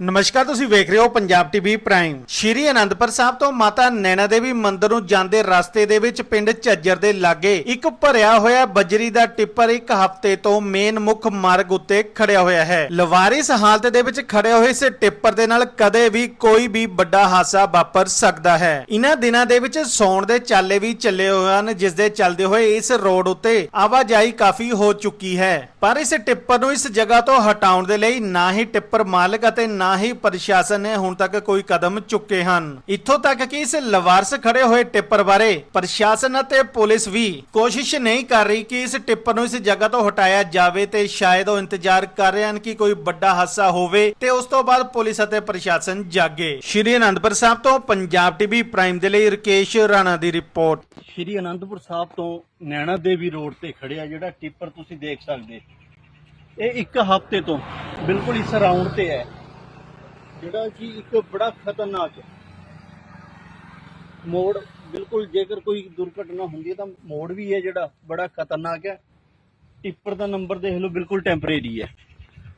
ਨਮਸਕਾਰ, ਤੁਸੀਂ ਵੇਖ ਰਹੇ ਹੋ ਪੰਜਾਬ ਟੀਵੀ ਪ੍ਰਾਈਮ। ਸ਼੍ਰੀ ਅਨੰਦਪੁਰ ਸਾਹਿਬ ਤੋਂ ਮਾਤਾ ਨੈਣਾ ਦੇਵੀ ਮੰਦਿਰ ਨੂੰ ਜਾਂਦੇ ਰਸਤੇ ਦੇ ਵਿੱਚ ਪਿੰਡ ਝੱਜਰ ਦੇ ਲਾਗੇ ਇੱਕ ਭਰਿਆ ਹੋਇਆ ਬਜਰੀ ਦਾ ਟਿੱਪਰ ਇੱਕ ਹਫ਼ਤੇ ਤੋਂ ਮੇਨ ਮੁੱਖ ਮਾਰਗ ਉੱਤੇ ਖੜਿਆ ਹੋਇਆ ਹੈ। ਲਵਾਰਿਸ ਹਾਲਤ ਦੇ ਵਿੱਚ ਖੜੇ ਹੋਏ ਇਸ ਟਿੱਪਰ ਦੇ ਨਾਲ ਕਦੇ ਵੀ ਕੋਈ ਵੀ ਵੱਡਾ ਹਾਦਸਾ ਵਾਪਰ ਸਕਦਾ ਹੈ। ਇਹਨਾਂ ਦਿਨਾਂ ਦੇ ਵਿੱਚ ਸੌਣ ਦੇ ਚਾਲੇ ਵੀ ਚੱਲੇ ਹੋਏ ਹਨ, ਜਿਸ ਦੇ ਚੱਲਦੇ ਹੋਏ ਇਸ ਰੋਡ ਉੱਤੇ ਆਵਾਜਾਈ ਕਾਫੀ ਹੋ ਚੁੱਕੀ ਹੈ। ਪਰ ਇਸ ਟਿੱਪਰ ਨੂੰ ਇਸ ਜਗ੍ਹਾ ਤੋਂ ਹਟਾਉਣ ਦੇ ਲਈ ਨਾ ਹੀ ਟਿੱਪਰ ਮਾਲਕ ਅਤੇ ਨਾ ਹੀ ਪ੍ਰਸ਼ਾਸਨ ਨੇ ਹੁਣ ਤੱਕ ਕੋਈ ਕਦਮ ਚੁੱਕੇ ਹਨ। ਇੱਥੋਂ ਤੱਕ ਕਿ ਇਸ ਲਵਾਰਸ ਖੜੇ ਹੋਏ ਟਿੱਪਰ ਬਾਰੇ ਪ੍ਰਸ਼ਾਸਨ ਅਤੇ ਪੁਲਿਸ ਵੀ ਕੋਸ਼ਿਸ਼ ਨਹੀਂ ਕਰ ਰਹੀ ਕਿ ਇਸ ਟਿੱਪਰ ਨੂੰ ਇਸ ਜਗ੍ਹਾ ਤੋਂ ਹਟਾਇਆ ਜਾਵੇ ਤੇ ਸ਼ਾਇਦ ਉਹ ਇੰਤਜ਼ਾਰ ਕਰ ਰਹੇ ਹਨ ਕਿ ਕੋਈ ਵੱਡਾ ਹਾਦਸਾ ਹੋਵੇ ਤੇ ਉਸ ਤੋਂ ਬਾਅਦ ਪੁਲਿਸ ਅਤੇ ਪ੍ਰਸ਼ਾਸਨ ਜਾਗੇ। ਸ਼੍ਰੀ ਅਨੰਦਪੁਰ ਸਾਹਿਬ ਤੋਂ ਪੰਜਾਬ ਟੀਵੀ ਪ੍ਰਾਈਮ ਦੇ ਲਈ ਰਕੇਸ਼ ਰਾਣਾ ਦੀ ਰਿਪੋਰਟ। ਸ਼੍ਰੀ ਅਨੰਦਪੁਰ ਸਾਹਿਬ ਤੋਂ ਨੈਣਾ ਦੇਵੀ ਰੋਡ ਤੇ ਖੜਿਆ ਜਿਹੜਾ ਟਿੱਪਰ ਤੁਸੀਂ ਦੇਖ ਸਕਦੇ। ਇਹ ਇੱਕ ਹਫ਼ਤੇ ਤੋਂ ਬਿਲਕੁਲ ਇਸ ਰਾਉਂਡ ਤੇ ਹੈ। ਜਿਹੜਾ ਕਿ ਇੱਕ ਬੜਾ ਖਤਰਨਾਕ ਮੋੜ, ਬਿਲਕੁਲ ਜੇਕਰ ਕੋਈ ਦੁਰਘਟਨਾ ਹੁੰਦੀ ਹੈ ਤਾਂ ਮੋੜ ਵੀ ਹੈ ਜਿਹੜਾ, ਬੜਾ ਖਤਰਨਾਕ ਹੈ। ਟਿੱਪਰ ਦਾ ਨੰਬਰ ਦੇਖ ਲਓ, ਬਿਲਕੁਲ ਟੈਂਪਰੇਰੀ ਹੈ।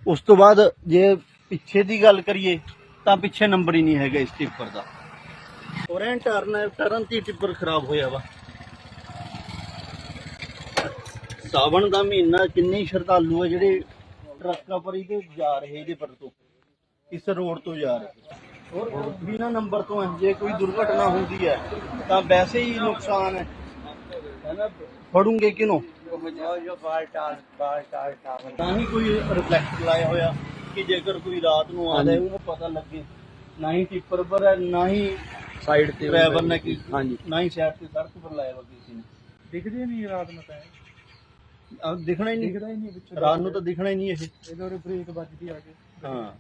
ਉਸ ਤੋਂ ਬਾਅਦ ਜੇ ਪਿੱਛੇ ਦੀ ਗੱਲ ਕਰੀਏ, ਤਾਂ ਪਿੱਛੇ ਨੰਬਰ ਹੀ ਨਹੀਂ ਹੈਗਾ ਇਸ ਟਿੱਪਰ ਦਾ। ਔਰ ਐਂ ਟਰਨ ਟਰਨ ਤੇ ਟਿੱਪਰ ਖਰਾਬ ਹੋਇਆ ਵਾ। ਸਾਵਣ ਦਾ ਮਹੀਨਾ ਕਿੰਨੇ ਸ਼ਰਧਾਲੂ ਆ ਜਿਹੜੇ ਟਰੱਕਾਂ ਪਰ ਇਹਦੇ ਜਾ ਰਹੇ ਇਹਦੇ ਪਰ ਤੋਂ। ਇਸ ਰੋਡ ਤੋਂ ਜਾ ਰਹੇ ਔਰ ਬਿਨਾ ਨੰਬਰ ਤੋਂ ਹੈ ਜੇ ਕੋਈ ਦੁਰਘਟਨਾ ਹੁੰਦੀ ਹੈ ਤਾਂ ਵੈਸੇ ਹੀ ਨੁਕਸਾਨ ਹੈ। ਹੈ ਨਾ ਫੜੂਗੇ ਕਿਨੂੰ ਤਾਂ ਹੀ ਕੋਈ ਰਿਫਲੈਕਟ ਲਾਇਆ ਹੋਇਆ ਕਿ ਜੇਕਰ ਕੋਈ ਰਾਤ ਨੂੰ ਆਦਾ ਹੈ ਉਹਨੂੰ ਪਤਾ ਲੱਗੇ। ਨਾ ਹੀ ਟਿੱਪਰ ਪਰ ਹੈ ਨਾ ਹੀ ਸਾਈਡ ਤੇ ਡਰਾਈਵਰ ਨੇ ਕੀ ਹਾਂਜੀ। ਨਾ ਹੀ ਸਾਈਡ ਤੇ ਸੜਕ ਪਰ ਲਾਇਆ ਵਾ ਕਿਸੇ ਨੇ। ਦਿਖਦੇ ਨਹੀਂ ਰਾਤ ਨੂੰ ਤਾਂ। ਆ ਦਿਖਣਾ ਹੀ ਨਹੀਂ। ਦਿਖਦਾ ਹੀ ਨਹੀਂ ਵਿੱਚ ਰਾਤ ਨੂੰ ਤਾਂ ਦਿਖਣਾ ਹੀ ਨਹੀਂ ਇਹ। ਇਹਦੇ ਉਰੇ ਬ੍ਰੇਕ ਵੱਜਦੀ ਆ ਕੇ। ਹਾਂ।